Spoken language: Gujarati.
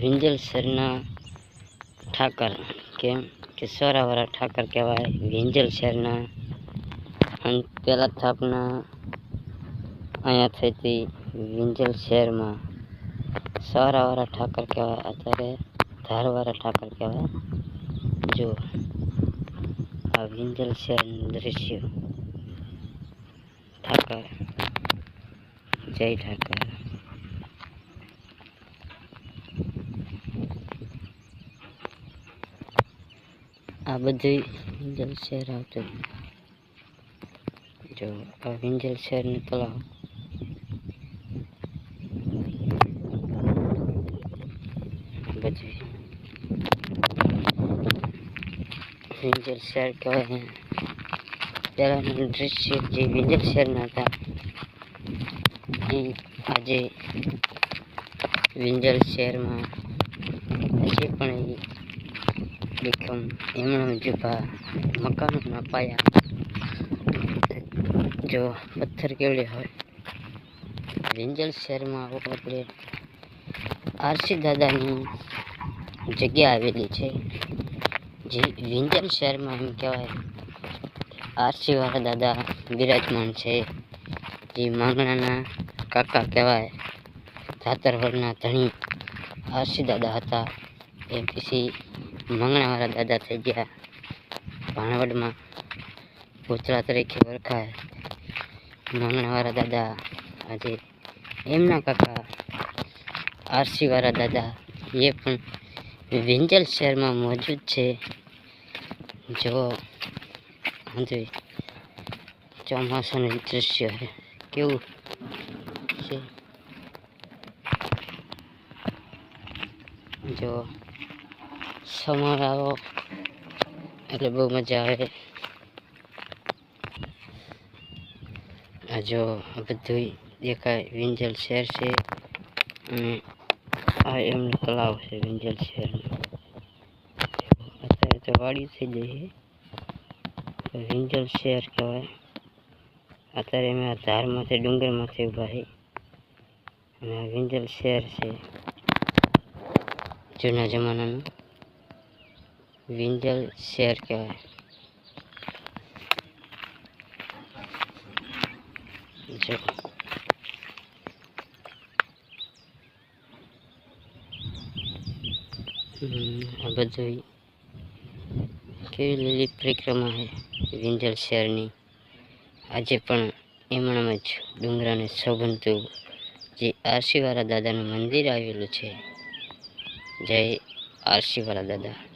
વિંજલ શહેરના ઠાકર કેમ કે સોરાવાળા ઠાકર કહેવાય. વિંજલ શહેરના અને પહેલાં સ્થાપના અહીંયા થઈ હતી વિંજલ શહેરમાં સોરાવાળા ઠાકર કહેવાય. અત્યારે ધારવાળા ઠાકર કહેવાય. જો, આ વિંજલ શહેરનું દ્રશ્ય. ઠાકર. જય ઠાકર. આ બધી વિંજલ શહેર આવતું. જો, આ વિંજલ શહેરનું તળાવ બધું વિંજલ શહેર કહેવાય પહેલાંનું દૃશ્ય જે વિંજલ શહેરના હતા, એ આજે વિંજલ શહેરમાં હજી પણ એ એકમ એમણે જુભા મકાનોના પાયા જો પથ્થર કેવડે હોય વિંજલ શહેરમાં આપણે આરસી દાદાની જગ્યા આવેલી છે જે વિંજલ શહેરમાં એમ કહેવાય આરસીવાળા દાદા બિરાજમાન છે જે માંગણાના કાકા કહેવાય ધાતરવડના ધણી આરસી દાદા હતા એ પછી મંગણાવાળા દાદા થઈ ગયા. ભાણવડમાં પૂતળા તરીકે ઓળખાય. મંગણાવાળા દાદા આજે એમના કાકા આરસીવાળા દાદા. એ પણ વિંજલ શહેરમાં મોજૂદ છે. જો આજે ચોમાસાનું દૃશ્ય કેવું છે? જો સમય આવો. એટલે બહુ મજા આવે. આ જો બધું દેખાય. વિંજલ શહેર છે અને આ એમનો તળાવ છે વિંજલ શહેરનું. અત્યારે તો વાડી થઈ જઈએ વિંજલ શહેર કહેવાય. અત્યારે અમે આ ધારમાંથી ડુંગરમાંથી ઊભા છે. અને આ વિંજલ શહેર છે. જૂના જમાનાનું. વિંજલ શહેર કહેવાય. જો. આ બધું કેવી લીલી પરિક્રમા છે વિંજલ શહેરની આજે પણ એમણામ જ ડુંગરાને શોભનતું જે આરસીવાળા દાદાનું મંદિર આવેલું છે. જય આરસીવાળા દાદા.